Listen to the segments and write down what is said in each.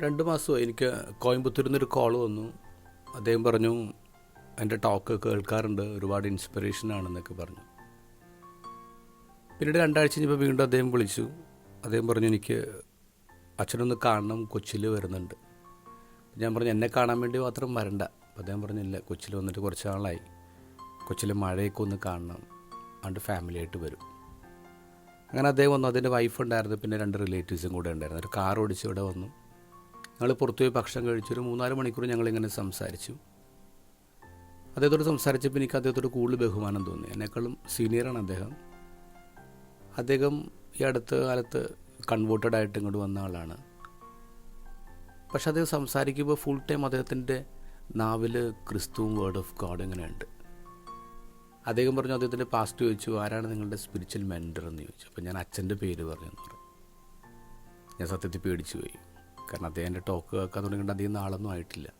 രണ്ട് മാസമായി എനിക്ക് കോയമ്പത്തൂരിൽ നിന്നൊരു കോൾ വന്നു. അദ്ദേഹം പറഞ്ഞു എന്റെ ടോക്ക് കേൾക്കാറുണ്ട്. ഒരുപാട് ഇൻസ്പിറേഷൻ ആണെന്നൊക്കെ പറഞ്ഞു. പിന്നീട് രണ്ടാഴ്ച കഴിഞ്ഞപ്പോൾ വീണ്ടും അദ്ദേഹം വിളിച്ചു. അദ്ദേഹം പറഞ്ഞു എനിക്ക് അച്ഛനൊന്ന് കാണണം. കൊച്ചിയിൽ വരുന്നുണ്ട്. ഞാൻ പറഞ്ഞു എന്നെ കാണാൻ വേണ്ടി മാത്രം വരണ്ട. അപ്പോൾ അദ്ദേഹം പറഞ്ഞില്ല കൊച്ചിയിൽ വന്നിട്ട് കുറച്ച് നാളായി. കൊച്ചിലെ മഴയൊക്കെ ഒന്ന് കാണണം. അതുകൊണ്ട് ഫാമിലിയായിട്ട് വരും. അങ്ങനെ അദ്ദേഹം വന്നു. അതിന്റെ വൈഫ് ഉണ്ടായിരുന്നു. പിന്നെ രണ്ട് റിലേറ്റീവ്സും കൂടെ ഉണ്ടായിരുന്നു. ഒരു കാർ ഓടിച്ച് ഇവിടെ വന്നു. ഞങ്ങൾ പുറത്തുപോയി ഭക്ഷണം കഴിച്ചൊരു മൂന്നാൽ മണിക്കൂർ ഞങ്ങളിങ്ങനെ സംസാരിച്ചു. അദ്ദേഹത്തോട് സംസാരിച്ചപ്പോൾ എനിക്ക് അദ്ദേഹത്തോട് കൂടുതൽ ബഹുമാനം തോന്നി. എന്നെക്കാളും സീനിയറാണ് അദ്ദേഹം. അദ്ദേഹം ഈ അടുത്ത കാലത്ത് കൺവേർട്ടഡ് ആയിട്ട് ഇങ്ങോട്ട് വന്ന ആളാണ്. പക്ഷെ അദ്ദേഹം സംസാരിക്കുമ്പോൾ ഫുൾ ടൈം അദ്ദേഹത്തിന്റെ നാവിൽ ക്രിസ്തുവും വേർഡ് ഓഫ് ഗോഡ് ഇങ്ങനെയുണ്ട്. അദ്ദേഹം പറഞ്ഞു അദ്ദേഹത്തിന്റെ പാസ്റ്റ് ചോദിച്ചു ആരാണ് നിങ്ങളുടെ സ്പിരിച്വൽ മെന്റർ എന്ന് ചോദിച്ചു. അപ്പോൾ ഞാൻ അച്ഛന്റെ പേര് പറഞ്ഞു പറഞ്ഞു. ഞാൻ സത്യത്തിൽ പേടിച്ചു പോയി കാരണം അദ്ദേഹം എന്റെ ടോക്ക് കേൾക്കാൻ തുടങ്ങിയിട്ട് അധികം നാളൊന്നും ആയിട്ടില്ല.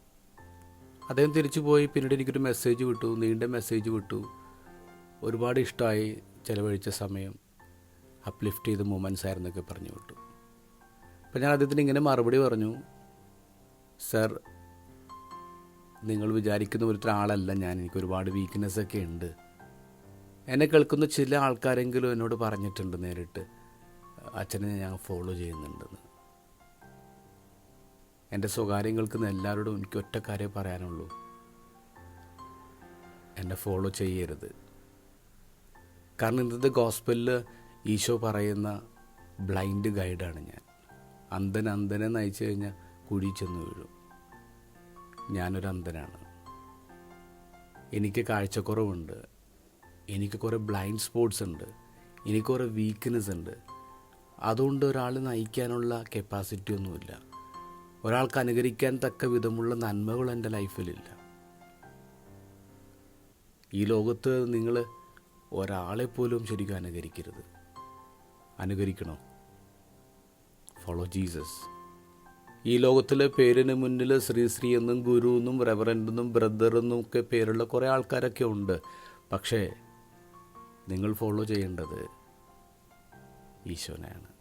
അദ്ദേഹം തിരിച്ചു പോയി പിന്നീട് എനിക്കൊരു മെസ്സേജ് വിട്ടു നീണ്ട മെസ്സേജ് വിട്ടു. ഒരുപാട് ഇഷ്ടമായി ചിലവഴിച്ച സമയം അപ്ലിഫ്റ്റ് ചെയ്ത മൂമെന്റ്സ് ആയിരുന്നൊക്കെ പറഞ്ഞു വിട്ടു. അപ്പം ഞാൻ അദ്ദേഹത്തിന് ഇങ്ങനെ മറുപടി പറഞ്ഞു സർ നിങ്ങൾ വിചാരിക്കുന്ന പോലത്തെ ആളല്ല ഞാൻ. എനിക്ക് ഒരുപാട് വീക്ക്നെസ് ഒക്കെ ഉണ്ട്. എന്നെ കേൾക്കുന്ന ചില ആൾക്കാരെങ്കിലും എന്നോട് പറഞ്ഞിട്ടുണ്ട് നേരിട്ട്. അച്ഛനെ ഞാൻ ഫോളോ ചെയ്യുന്നുണ്ടെന്ന്. എന്റെ സ്വകാര്യങ്ങൾക്ക് എല്ലാവരോടും എനിക്ക് ഒറ്റ പറയാനുള്ളൂ. എന്നെ ഫോളോ ചെയ്യരുത്. കാരണം ഇന്നത്തെ ഗോസ്പലിൽ ഈശോ പറയുന്ന ബ്ലൈൻഡ് ഗൈഡാണ് ഞാൻ. അന്ധൻ അന്ധനെ നയിച്ചു കഴിഞ്ഞാൽ കുഴി ചെന്ന് വീഴും. ഞാനൊരു അന്ധനാണ്. എനിക്ക് കാഴ്ചക്കുറവുണ്ട്. എനിക്ക് കുറേ ബ്ലൈൻഡ് സ്പോട്ട്സ് ഉണ്ട്. എനിക്ക് കുറേ വീക്ക്നെസ് ഉണ്ട്. അതുകൊണ്ട് ഒരാൾ നയിക്കാനുള്ള കപ്പാസിറ്റി ഒന്നുമില്ല. ഒരാൾക്ക് അനുകരിക്കാൻ തക്ക വിധമുള്ള നന്മകൾ എന്റെ ലൈഫിലില്ല. ഈ ലോകത്ത് നിങ്ങൾ ഒരാളെ പോലും ശരിക്കും അനുകരിക്കരുത്. അനുകരിക്കണോ? ഫോളോ ജീസസ് ഈ ലോകത്തിലെ പേരിന് മുന്നിൽ ശ്രീ ശ്രീ എന്നും ഗുരു എന്നും റെവറന്റ് എന്നും ബ്രദർ എന്നും ഒക്കെ പേരുള്ള കുറേ ആൾക്കാരൊക്കെ ഉണ്ട്. പക്ഷേ നിങ്ങൾ ഫോളോ ചെയ്യേണ്ടത് ഈശോനെയാണ്.